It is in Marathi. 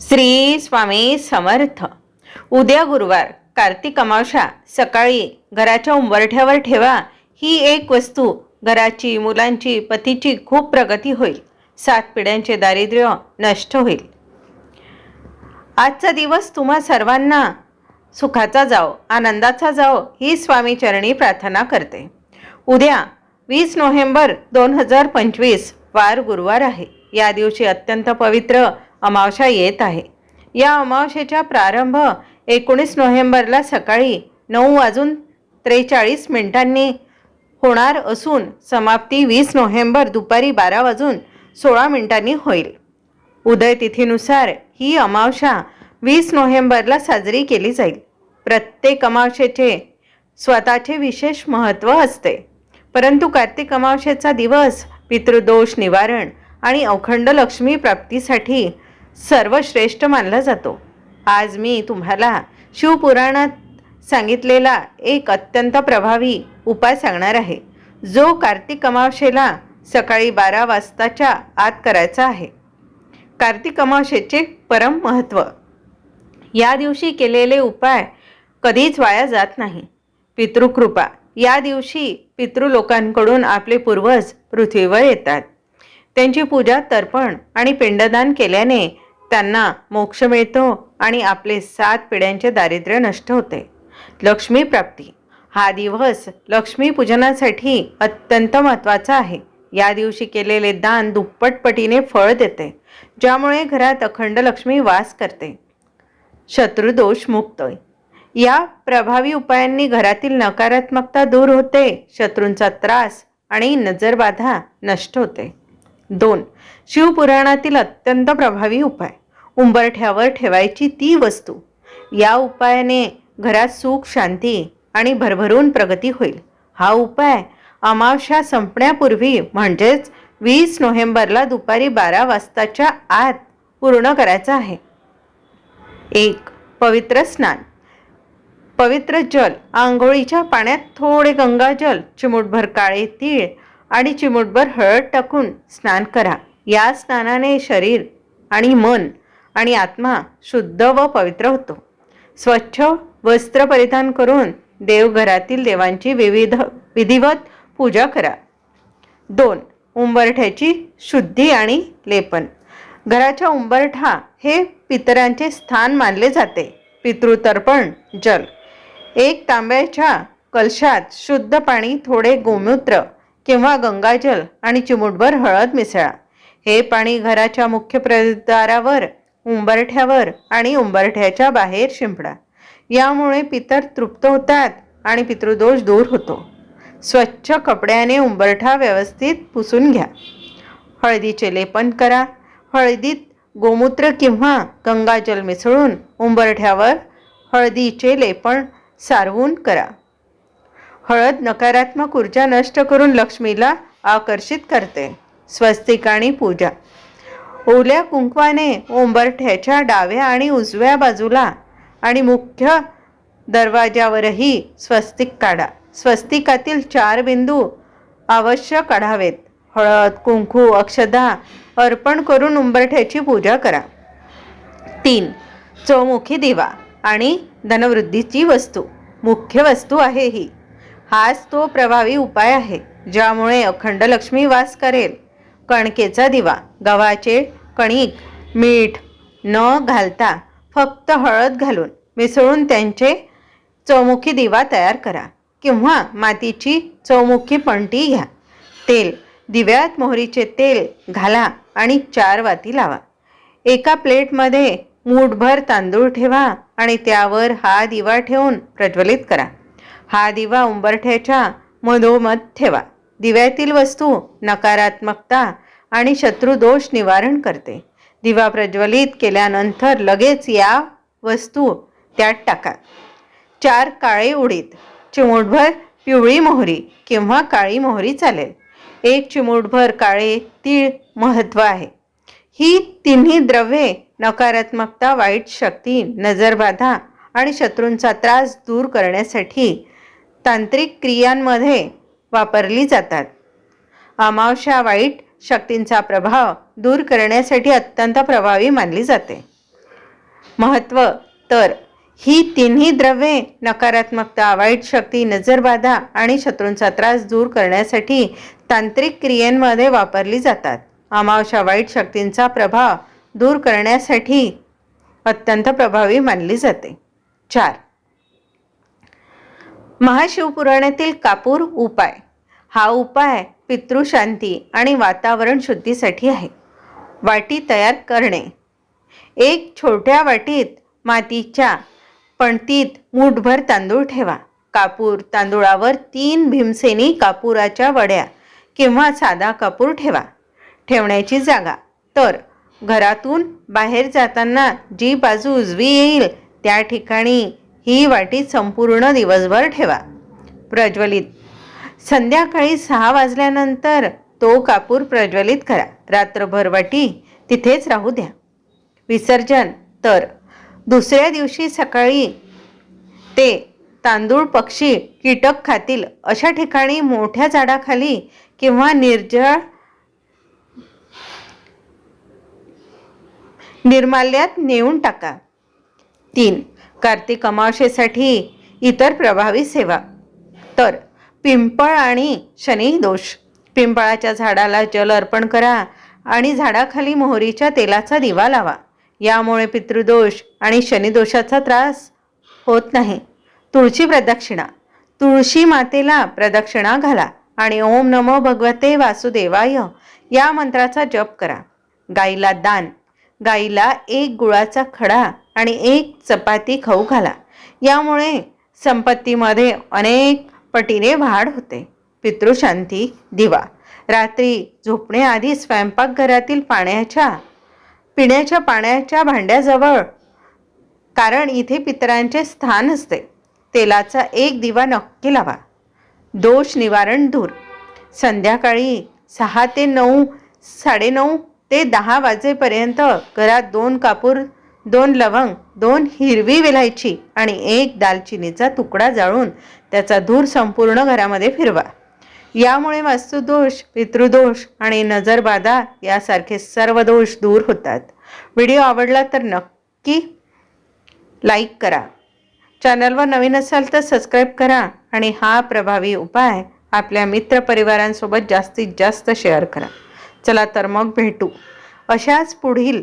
श्री स्वामी समर्थ. उद्या गुरुवार कार्तिक अमावशा सकाळी घराच्या उंबरठ्यावर ठेवा. ही एक वस्तू घराची मुलांची पतीची खूप प्रगती होईल. सात पिढ्यांचे दारिद्र्य नष्ट होईल. आजचा दिवस तुम्हा सर्वांना सुखाचा जाओ आनंदाचा जाओ ही स्वामी चरणी प्रार्थना करते. उद्या वीस नोव्हेंबर दोन हजार पंचवीस वार गुरुवार आहे. या दिवशी अत्यंत पवित्र अमावस्या येत आहे. या अमावस्येचा प्रारंभ एकोणीस नोव्हेंबरला सकाळी नऊ वाजून त्रेचाळीस मिनिटांनी होणार असून समाप्ती वीस नोव्हेंबर दुपारी बारा वाजून सोळा मिनिटांनी होईल. उदय तिथीनुसार ही अमावस्या वीस नोव्हेंबरला साजरी केली जाईल. प्रत्येक अमावस्येचे स्वतःचे विशेष महत्त्व असते. परंतु कार्तिक अमावस्येचा दिवस पितृदोष निवारण आणि अखंड लक्ष्मी प्राप्तीसाठी सर्वश्रेष्ठ मानला जातो. आज मी तुम्हाला शिवपुराणात सांगितलेला एक अत्यंत प्रभावी उपाय सांगणार आहे. जो कार्तिक अमावशेला सकाळी बारा वाजताच्या आत करायचा आहे. कार्तिक अमावशेचे परम महत्त्व या दिवशी केलेले उपाय कधीच वाया जात नाही. पितृकृपा. या दिवशी पितृलोकांकडून आपले पूर्वज पृथ्वीवर येतात. त्यांची पूजा तर्पण आणि पिंडदान केल्याने त्यांना मोक्ष मिळतो आणि आपले सात पिढ्यांचे दारिद्र्य नष्ट होते. लक्ष्मी प्राप्ती. हा दिवस लक्ष्मी पूजनासाठी अत्यंत महत्त्वाचा आहे. या दिवशी केलेले दान दुप्पटपटीने फळ देते ज्यामुळे घरात अखंड लक्ष्मी वास करते. शत्रुदोष मुक्त. या प्रभावी उपायांनी घरातील नकारात्मकता दूर होते शत्रूंचा त्रास आणि नजरबाधा नष्ट होते. दोन शिवपुराणातील अत्यंत प्रभावी उपाय. उंबरठ्यावर ठेवायची ती वस्तू. या उपायाने घरात सुख शांती आणि भरभरून प्रगती होईल. हा उपाय अमावस्या संपण्यापूर्वी म्हणजेच वीस नोव्हेंबरला दुपारी बारा वाजताच्या आत पूर्ण करायचा आहे. एक पवित्र स्नान. पवित्र जल आंघोळीच्या पाण्यात थोडे गंगाजल चिमूटभर काळे तीळ आणि चिमूटभर हळद टाकून स्नान करा. या स्नानाने शरीर आणि मन आणि आत्मा शुद्ध व पवित्र होतो. स्वच्छ वस्त्र परिधान करून देवघरातील देवांची विविध विधिवत पूजा करा. दोन उंबरठ्याची शुद्धी आणि लेपन. घराच्या उंबरठा हे पितरांचे स्थान मानले जाते. पितृतर्पण जल. एक तांब्याच्या कलशात शुद्ध पाणी थोडे गोमूत्र किंवा गंगाजल आणि चिमूटभर हळद मिसळा. हे पाणी घराच्या मुख्य प्रदारावर उंबरठ्यावर आणि उंबरठ्याच्या बाहेर शिंपडा. यामुळे पितर तृप्त होतात आणि पितृदोष दूर होतो. स्वच्छ कपड्याने उंबरठा व्यवस्थित पुसून घ्या. हळदीचे लेपन करा. हळदीत गोमूत्र किंवा गंगाजल मिसळून उंबरठ्यावर हळदीचे लेपन सारवून करा. हळद नकारात्मक ऊर्जा नष्ट करून लक्ष्मीला आकर्षित करते. स्वस्तिक आणि पूजा. ओल्या कुंकवाने उंबरठ्याच्या डाव्या आणि उजव्या बाजूला आणि मुख्य दरवाजावरही स्वस्तिक काढा. स्वस्तिकातील चार बिंदू अवश्य काढावेत. हळद कुंकू अक्षदा अर्पण करून उंबरठ्याची पूजा करा. तीन चौमुखी दिवा आणि धनवृद्धीची वस्तू. मुख्य वस्तू आहे ही. हाच तो प्रभावी उपाय आहे ज्यामुळे अखंड लक्ष्मी वास करेल. कणकेचा दिवा. गव्हाचे कणिक मीठ न घालता फक्त हळद घालून मिसळून त्यांचे चौमुखी दिवा तयार करा. किंवा मातीची चौमुखी पंटी घ्या. तेल दिव्यात मोहरीचे तेल घाला आणि चार वाती लावा. एका प्लेटमध्ये मूठभर तांदूळ ठेवा आणि त्यावर हा दिवा ठेवून प्रज्वलित करा. हा दिवा उंबरठ्याच्या मधोमध ठेवा. दिव्यातील वस्तू नकारात्मकता आणि शत्रुदोष निवारण करते. दिवा प्रज्वलित केल्यानंतर लगेच या वस्तू त्यात टाका. चार काळे उडीत चिमूटभर पिवळी मोहरी किंवा काळी मोहरी चालेल. एक चिमूटभर काळे तीळ महत्त्व आहे. ही तिन्ही द्रव्ये नकारात्मकता वाईट शक्ती नजरबाधा आणि शत्रूंचा त्रास दूर करण्यासाठी तांत्रिक क्रियांमध्ये वापरली जातात. अमावस्या वाईट शक्तींचा प्रभाव दूर करण्यासाठी अत्यंत प्रभावी मानली जाते. महत्त्व तर ही तिन्ही द्रव्ये नकारात्मकता वाईट शक्ती नजरबाधा आणि शत्रूंचा त्रास दूर करण्यासाठी तांत्रिक क्रियांमध्ये वापरली जातात. अमावशा वाईट शक्तींचा प्रभाव दूर करण्यासाठी अत्यंत प्रभावी मानली जाते. चार. महाशिवपुराणातील कापूर उपाय. हा उपाय पितृशांती आणि वातावरण शुद्धीसाठी आहे. वाटी तयार करणे. एक छोट्या वाटीत मातीच्या पणतीत मूठभर तांदूळ ठेवा. कापूर तांदूळावर तीन भीमसेनी कापुराच्या वड्या किंवा साधा कापूर ठेवा. ठेवण्याची जागा. तर घरातून बाहेर जाताना जी बाजू उजवी येईल त्या ठिकाणी ही वाटी संपूर्ण दिवसभर ठेवा. प्रज्वलित संध्याकाळी सहा वाजल्यानंतर तो कापूर प्रज्वलित करा. रात्रभर वाटी तिथेच राहू द्या. विसर्जन तर दुसऱ्या दिवशी सकाळी ते तांदूळ पक्षी कीटक खातील. अशा ठिकाणी मोठ्या झाडाखाली किंवा निर्जळ निर्माल्यात नेऊन टाका. तीन कार्तिक अमावशेसाठी इतर प्रभावी सेवा. तर पिंपळ आणि शनी दोष. पिंपळाच्या झाडाला जल अर्पण करा आणि झाडाखाली मोहरीच्या तेलाचा दिवा लावा. यामुळे पितृदोष आणि शनिदोषाचा त्रास होत नाही. तुळशी प्रदक्षिणा. तुळशी मातेला प्रदक्षिणा घाला आणि ओम नमो भगवते वासुदेवाय या मंत्राचा जप करा. गाईला दान. गाईला एक गुळाचा खडा आणि एक चपाती खाऊ घाला. यामुळे संपत्तीमध्ये अनेक पटीने वाढ होते. पितृशांती दिवा. रात्री झोपण्याआधी स्वयंपाकघरातील पाण्याच्या पिण्याच्या पाण्याच्या भांड्याजवळ कारण इथे पितरांचे स्थान असते. तेलाचा एक दिवा नक्की लावा. दोष निवारण दूर संध्याकाळी सहा ते नऊ साडेनऊ ते दहा वाजेपर्यंत घरात दोन कापूर दोन लवंग दोन हिरवी विलायची आणि एक दालचिनीचा तुकडा जाळून त्याचा धूर संपूर्ण घरामध्ये फिरवा. यामुळे वास्तुदोष पितृदोष आणि नजरबाधा यासारखे सर्व दोष दूर होतात. व्हिडिओ आवडला तर नक्की लाईक करा. चॅनलवर नवीन असाल तर सबस्क्राईब करा आणि हा प्रभावी उपाय आपल्या मित्रपरिवारांसोबत जास्तीत जास्त शेअर करा. चला तर मग भेटू. अशाच पुढील